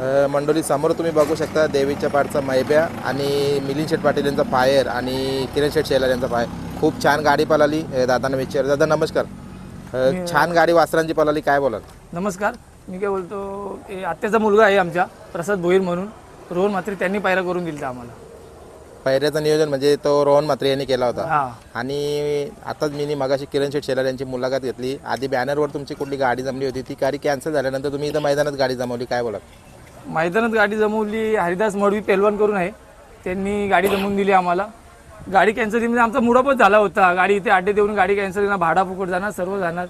मंडोली समोर तुम्ही बघू शकता देवीच्या पाडचा मैब्या आणि मिलिंद शेठ पाटील यांचा फायर आणि किरण शेठ शेलार यांचा फायर. खूप छान गाडी पळाली. अ, दादांना विचार दादा नमस्कार. अ, छान गाडी वासरांची पळाली. काय बोलाल? नमस्कार. मी काय बोलतो आत्याचा मुलगा आहे आमच्या प्रसाद भोईर म्हणून. रोहन मात्र त्यांनी पायरा करून दिलं आम्हाला. पहिऱ्याचं नियोजन म्हणजे तो रोहन म्हात्रे यांनी केला होता. हा. आणि आताच मी मगाशी किरण शेठ शेलार यांची मुलाखत घेतली. आधी बॅनरवर तुमची कुठली गाडी जमली होती? ती गाडी कॅन्सल झाल्यानंतर तुम्ही इथं मैदानात गाडी जमवली. काय बोलाल? मैदानात गाडी जमवली हरिदास मडवी पेलवान करून आहे. त्यांनी गाडी जमवून दिली आम्हाला. गाडी कॅन्सल म्हणजे आमचा मुडापच झाला होता. गाडी इथे अड्डे देऊन गाडी कॅन्सल करणार भाडा फुकट जाणार सर्व जाणार.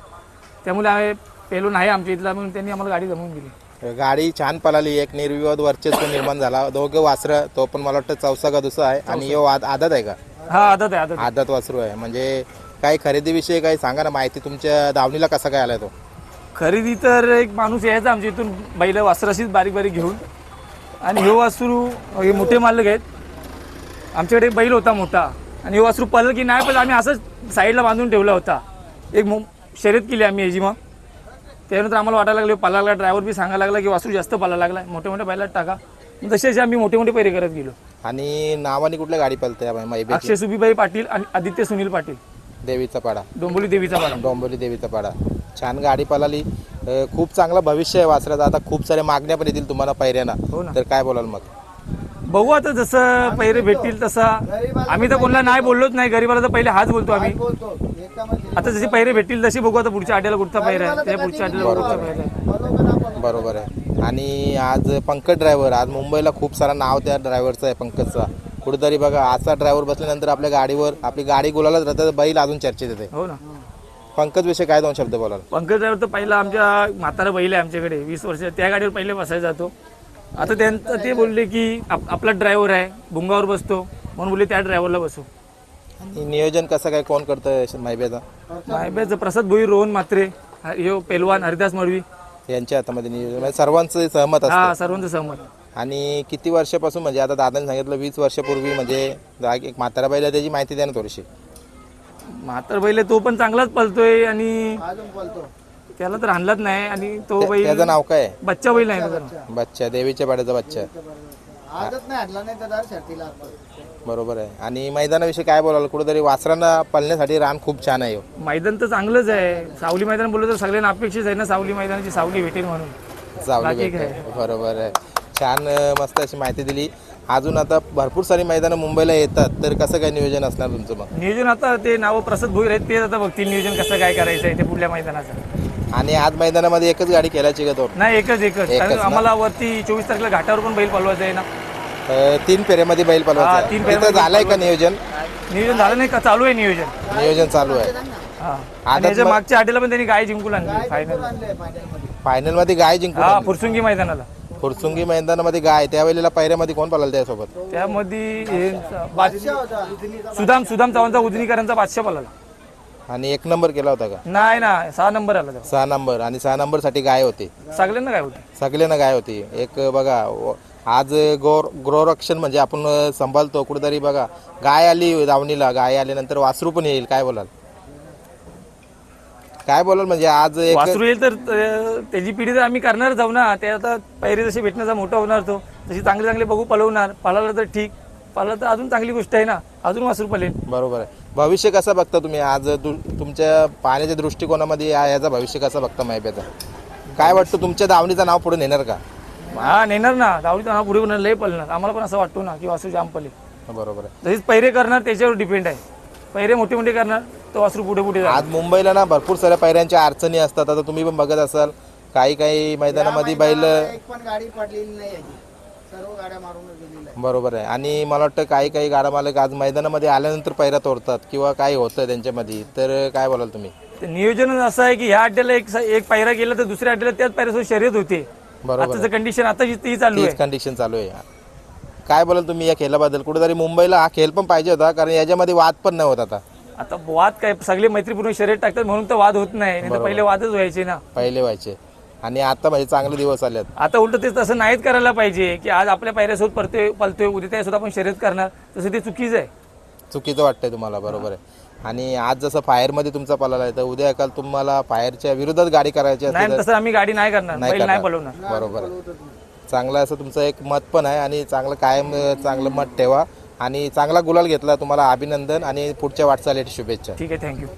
त्यामुळे आम्ही पेलून आहे आमच्या इथला म्हणून त्यांनी आम्हाला गाडी जमवून दिली. गाडी छान पळाली एक निर्विवाद वर्चस्व निर्माण झाला. दोघं वासरं तो पण मला वाटतं चौसा का दुसरा आहे. आणि यो आद- आदत आहे का? हा आदत आहे आदत आदत वासरू आहे. म्हणजे काही खरेदीविषयी काही सांगा ना माहिती तुमच्या दावणीला कसा काय आलाय तो? खरेदी तर एक माणूस यायचा आमच्या इथून बैल वासराशीच बारीक बारीक घेऊन. आणि हे वासरू हे मोठे मालक आहेत. आमच्याकडे बैल होता मोठा. आणि हे वासरू पळलं की नाही पण आम्ही असंच साईडला बांधून ठेवला होता. एक मो शर्यत केली आम्ही याची मग. त्यानंतर आम्हाला वाटायला लागले पळायला लागला ड्रायव्हर बी सांगायला लागला की वासरू जास्त पळायला लागला मोठ्या मोठ्या बैलात टाका. तसे असे आम्ही मोठे मोठे पैरे करत गेलो. आणि नावाने कुठल्या गाडी पळते अक्षय सुबीबाई पाटील आणि आदित्य सुनील पाटील. देवीचा पाडा. डोंबोली देवीचा पाडा. डोंबिवली देवीचा पाडा. छान गाडी पळाली. अं, खूप चांगलं भविष्य आहे वासराचं. आता खूप साऱ्या मागण्या पण येतील तुम्हाला पैऱ्याना. हो ना. तर काय बोलाल मग? बघू आता जसं पैरे भेटतील तसा. आम्ही तर कोणाला नाही बोललोच नाही. गरीबाला तर पहिले हाच बोलतो आम्ही. आता जसे पैरे भेटतील तसे बघू आता पुढच्या आठवड्याला कुठचा पैर आहे. त्या पुढच्या आठवड्याला कुठचा पैर आहे. बरोबर आहे. आणि आज पंकज ड्रायव्हर आज मुंबईला खूप सारा नाव त्या ड्रायव्हरचं आहे पंकजचा. कुठेतरी बघा असा ड्रायव्हर बसल्यानंतर आपल्या गाडीवर आपली गाडी गुलालाच राहतात बैल अजून चर्चेत येते. हो ना. पंकज विषयी काय दोन शब्द बोलाल? पंकज ड्रायव्हर तर पहिला आमच्या म्हातारा बैल आहे आमच्याकडे वीस वर्ष त्या गाडीवर पहिले बसायला जातो. आता त्यांचं ते बोलले की आप आपला ड्रायव्हर आहे भुंगावर बसतो म्हणून बोलले त्या ड्रायव्हरला बसू. आणि नियोजन कसं काय कोण करतंय माहिब्याचा माहिती प्रसाद भोई रोहन मात्रे हा- ह्यो पेलवान हरिदास मडवी. यांच्या हातामध्ये नियोजन म्हणजे सर्वांचं सहमत असतं. हा सर्वांचं सहमत. आणि किती वर्षापासून म्हणजे आता दादाने सांगितलं वीस वर्षापूर्वी म्हणजे एक म्हातारा बैल आहे, त्याची माहिती द्या ना थोडीशी. म्हातार बैल आहे, तो पण चांगलाच पळतोय आणि त्याला तर आणलाच नाही आणि तो बैल त्याचं नाव काय? आहे? बच्चा बैल नाही त्याचं. नाव. बच्चा देवीच्या पाड्याचा बच्चा. आजच नाही आणला नाही तर दर शर्तीला आणतो. बरोबर आहे. आणि मैदानाविषयी काय बोलाल? कुठेतरी वासरांना पळण्यासाठी रान खूप छान आहे हो. मैदान तर चांगलंच आहे. सावली मैदान बोललं तर सगळ्यांना अपेक्षित आहे ना सावली मैदानाची सावली भेटेल म्हणून. बाकी भेटते. बरोबर आहे. छान मस्त अशी माहिती दिली. अजून आता भरपूर सारी मैदानं मुंबईला येतात. तर कसं काय नियोजन असणार तुमचं मग? नियोजन आता ते नाव प्रसाद भोईर आहेत तेच आता बघतील नियोजन कसं काय करायचं आहे ते पुढल्या मैदानाचं. आणि आज मैदानामध्ये एकच गाडी खेळायची का तो नाही एकच एकच. एकच कारण ना? आम्हाला वरती चोवीस तारखेला घाटावर पण बैल पळवायचं आहे ना. अं, तीन फेऱ्यामध्ये बैल हा, पलवायचा तीन तिथं फेऱ्यामध्ये झालंय का नियोजन? नियोजन झालं नाही का? चालू आहे नियोजन. नियोजन चालू आहे. हा. आणि याच्या मागच्या आठवड्याला पण त्यांनी गाय जिंकून आणली फायनल फायनलमध्ये. फायनलमध्ये गाय जिंकून हा. फुरसुंगी मैदानाला. फुरसुंगी मैदानामध्ये गाय त्यावेळेला पैऱ्यामध्ये कोण पळाल त्यासोबत? त्यामध्ये हे सुदाम सुदाम चव्हाणचा उजनीकरांचा बादशाह पळाला. आणि एक नंबर केला होता का? नाही ना सहा नंबर आला. सहा नंबर. आणि सहा नंबरसाठी गाय होती. सगळ्यांना काय होते. सगळ्यांना गाय होती. एक बघा व- आज गोर गृहरक्षण म्हणजे आपण सांभाळतो कुठेतरी बघा गाय आली दावणीला गाय आल्यानंतर वासरू पण येईल. काय बोलाल? काय बोलाल म्हणजे आज एक वासरू येईल तर अं, त्याची पिढी तर आम्ही करणार जाऊ ना. ते आता पैरे जसे भेटण्याचा मोठा होणार तो तशी चांगले चांगले बघू पळवणार पळाला तर ठीक. पळाला तर अजून चांगली गोष्ट आहे ना. अजून वासरू पळेल बरोबर आहे. भविष्य कसं बघता तुम्ही? आज दु- तुमच्या पाहण्याच्या दृष्टिकोनामध्ये या- याचा भविष्य कसं बघता माहिती काय वाटतं? तुमच्या दावणीचं नाव पुढे नेणार का? हा नेणार ना. दावडीचा नाव पुढे लय पळणार आम्हाला पण असं वाटतो ना की वासरू जाम पळेल बरोबर आहे. तसेच पैरे करणार त्याच्यावर डिपेंड आहे. पैरे मोठे मोठे करणार. तो वासरू पुढे पुढे आज मुंबईला ना भरपूर साऱ्या पायऱ्यांच्या अडचणी असतात. आता तुम्ही पण बघत असाल काही काही मैदानामध्ये बैल एक पण गाडी पडलेली नाही याची सर्व गाड्या मारूनच गेलेल्या आहे. बरोबर आहे. आणि मला वाटतं काही काही गाडा मालक आज मैदानामध्ये आल्यानंतर पैरा तोडतात किंवा काय होतं त्यांच्यामध्ये. तर काय बोलाल तुम्ही? ते नियोजन असं आहे की ह्या अड्ड्याला एक एक पायरा गेला तर दुसऱ्या अड्ड्याला त्याच पायऱ्यासोबत शर्यत होते. बरोबर आताचं कंडिशन आता जी ती चालू आहे. तीच कंडिशन चालू आहे. काय बोलाल तुम्ही या खेळाबद्दल? कुठेतरी मुंबईला हा खेळ पण पाहिजे होता कारण याच्यामध्ये वाद पण नाही होत आता. आता वाद काय सगळे मैत्रीपूर्ण शर्यत टाकतात म्हणून तर वाद होत नाही पहिले वादच व्हायचे ना. पहिले व्हायचे. आणि आता म्हणजे चांगले दिवस आलेत. आता उलट ते तसं नाहीच करायला पाहिजे की आज आपल्या पायऱ्यासोबत परतोय पलतोय उद्या त्यासोबत आपण शर्यत करणार तसं ते चुकीचं आहे. चुकीचं वाटतंय तुम्हाला बरोबर आहे. आणि आज जसं फायरमध्ये तुमचा पळाला आहे तर उद्या काल तुम्हाला फायरच्या विरोधात गाडी करायची नाही तसं आम्ही गाडी नाही करणार नाही बैल नाही करणार. पळवणार बरोबर आहे. चांगलं असं तुमचं एक मत पण आहे आणि चांगलं कायम अ, चांगलं मत ठेवा. आणि चांगला गुलाल घेतला तुम्हाला अभिनंदन आणि पुढच्या वाटचालीसाठी शुभेच्छा. ठीक आहे थँक्यू